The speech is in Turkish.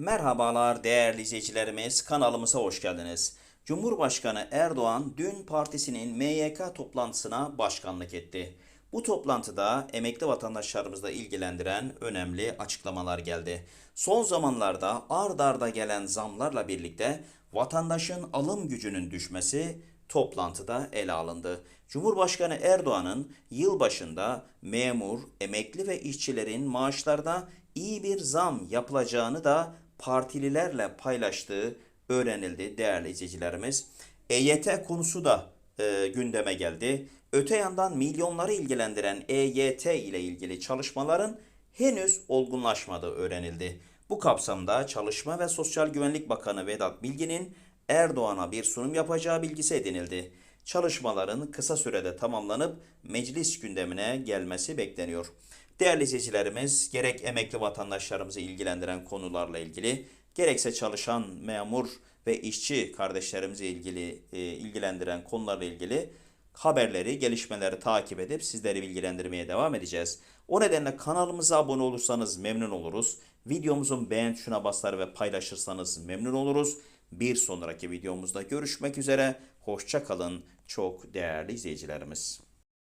Merhabalar değerli izleyicilerimiz kanalımıza hoş geldiniz. Cumhurbaşkanı Erdoğan dün partisinin MYK toplantısına başkanlık etti. Bu toplantıda emekli vatandaşlarımızla ilgilendiren önemli açıklamalar geldi. Son zamanlarda ard arda gelen zamlarla birlikte vatandaşın alım gücünün düşmesi toplantıda ele alındı. Cumhurbaşkanı Erdoğan'ın yılbaşında memur, emekli ve işçilerin maaşlarına iyi bir zam yapılacağını da partililerle paylaştığı öğrenildi değerli izleyicilerimiz. EYT konusu da e, gündeme geldi. Öte yandan milyonları ilgilendiren EYT ile ilgili çalışmaların henüz olgunlaşmadığı öğrenildi. Bu kapsamda Çalışma ve Sosyal Güvenlik Bakanı Vedat Bilgin'in Erdoğan'a bir sunum yapacağı bilgisi edinildi. Çalışmaların kısa sürede tamamlanıp meclis gündemine gelmesi bekleniyor. Değerli izleyicilerimiz, gerek emekli vatandaşlarımızı ilgilendiren konularla ilgili, gerekse çalışan memur ve işçi kardeşlerimizi ilgili e, ilgilendiren konularla ilgili haberleri, gelişmeleri takip edip sizleri bilgilendirmeye devam edeceğiz. O nedenle kanalımıza abone olursanız memnun oluruz. Videomuzun beğen tuşuna basar ve paylaşırsanız memnun oluruz. Bir sonraki videomuzda görüşmek üzere. Hoşça kalın çok değerli izleyicilerimiz.